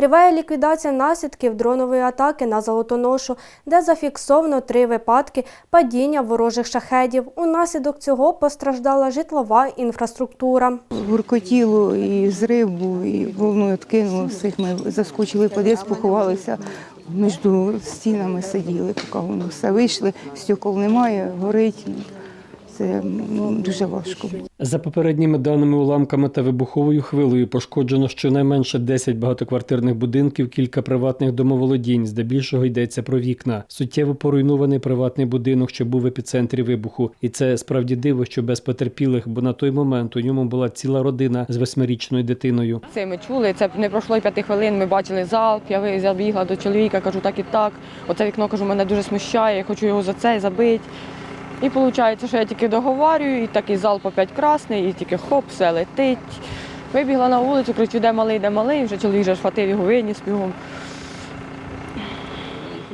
Триває ліквідація наслідків дронової атаки на Золотоношу, де зафіксовано три випадки падіння ворожих шахедів. Унаслідок цього постраждала житлова інфраструктура. гуркотіло, і зрив був, і волною откинуло всіх. Ми заскочили в поховалися, між стінами сиділи, поки воно все вийшли, стекол немає, горить. Це м, дуже важко. За попередніми даними уламками та вибуховою хвилею пошкоджено щонайменше 10 багатоквартирних будинків, кілька приватних домоволодінь. Здебільшого йдеться про вікна. Суттєво поруйнований приватний будинок, що був в епіцентрі вибуху. І це справді диво, що без потерпілих, бо на той момент у ньому була ціла родина з восьмирічною дитиною. Це ми чули, це не пройшло п'яти хвилин, ми бачили залп, я забігла до чоловіка, кажу так і так. Оце вікно кажу, мене дуже смущає, я хочу його за це забити. І виходить, що я тільки договорюю, і такий залп опять красний, і тільки хоп, все летить. Вибігла на вулицю, кричу, де малий, де малий, вже чоловік вже схватив його, виніс бігом.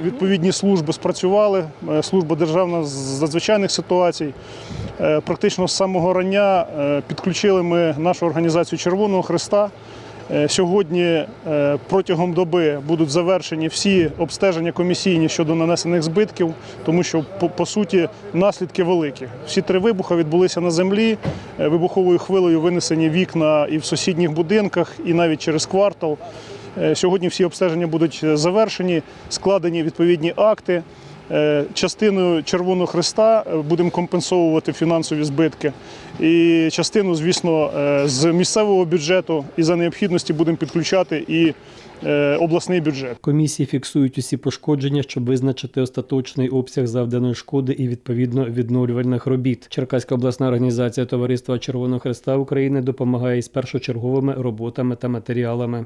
Відповідні служби спрацювали. Е, Служба державна з надзвичайних ситуацій. Е, Практично з самого рання е, підключили ми нашу організацію Червоного Христа. Е, Сьогодні е, протягом доби будуть завершені всі обстеження комісійні щодо нанесених збитків, тому що по, суті наслідки великі. Всі три вибухи відбулися на землі. Е, Вибуховою хвилею винесені вікна і в сусідніх будинках, і навіть через квартал. Сьогодні всі обстеження будуть завершені, складені відповідні акти. Е, Частиною Червоного Христа е, будемо компенсовувати фінансові збитки. І частину, звісно, е, з місцевого бюджету і за необхідності будемо підключати і обласний бюджет. Комісії фіксують усі пошкодження, щоб визначити остаточний обсяг завданої шкоди і відповідно відновлювальних робіт. Черкаська обласна організація Товариства Червоного Христа України допомагає із першочерговими роботами та матеріалами.